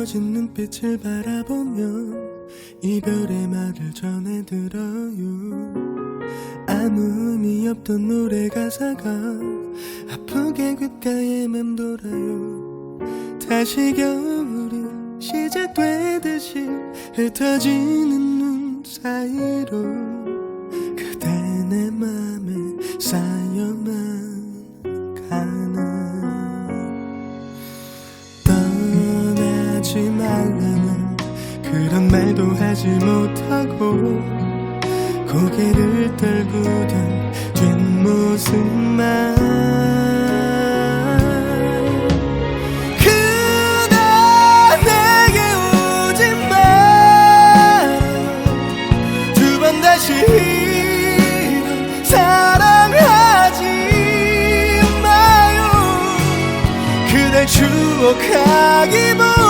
젖은 눈빛을 바라보며 이별의 말을 전해들어요. 아무 의미 없던 노래 가사가 아프게 귓가에 맴돌아요. 다시 겨울이 시작되듯이 흩어지는 눈 사이로 그대 내맘 그런 말도 하지 못하고 고개를 떨구던 뒷모습만 그댈 추억하기 보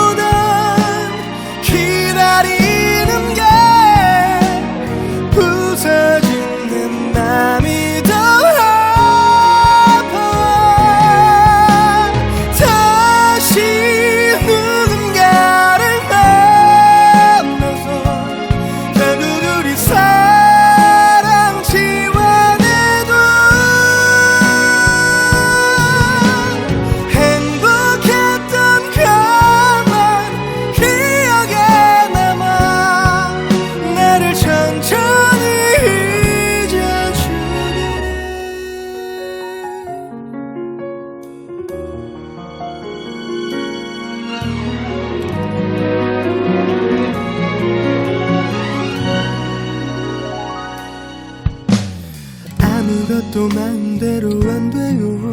아무것도 마음대로 안 돼요.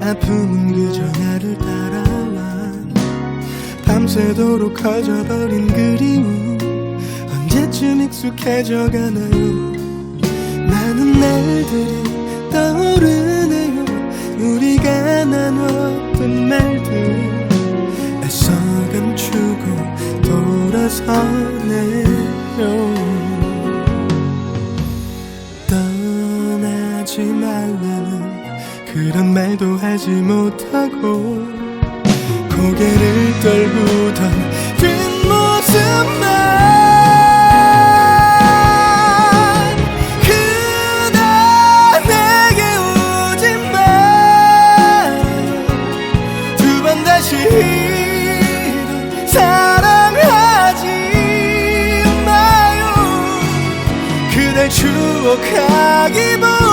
아픔은 그저 나를 따라와. 밤새도록 커져버린 그리움 언제쯤 익숙해져 가나요? 많은 날들이 떠오르 떠나지 말라는 그런 말도 하지 못하고 고개를 떨구던 뒷모습만 그댈 추억하기 보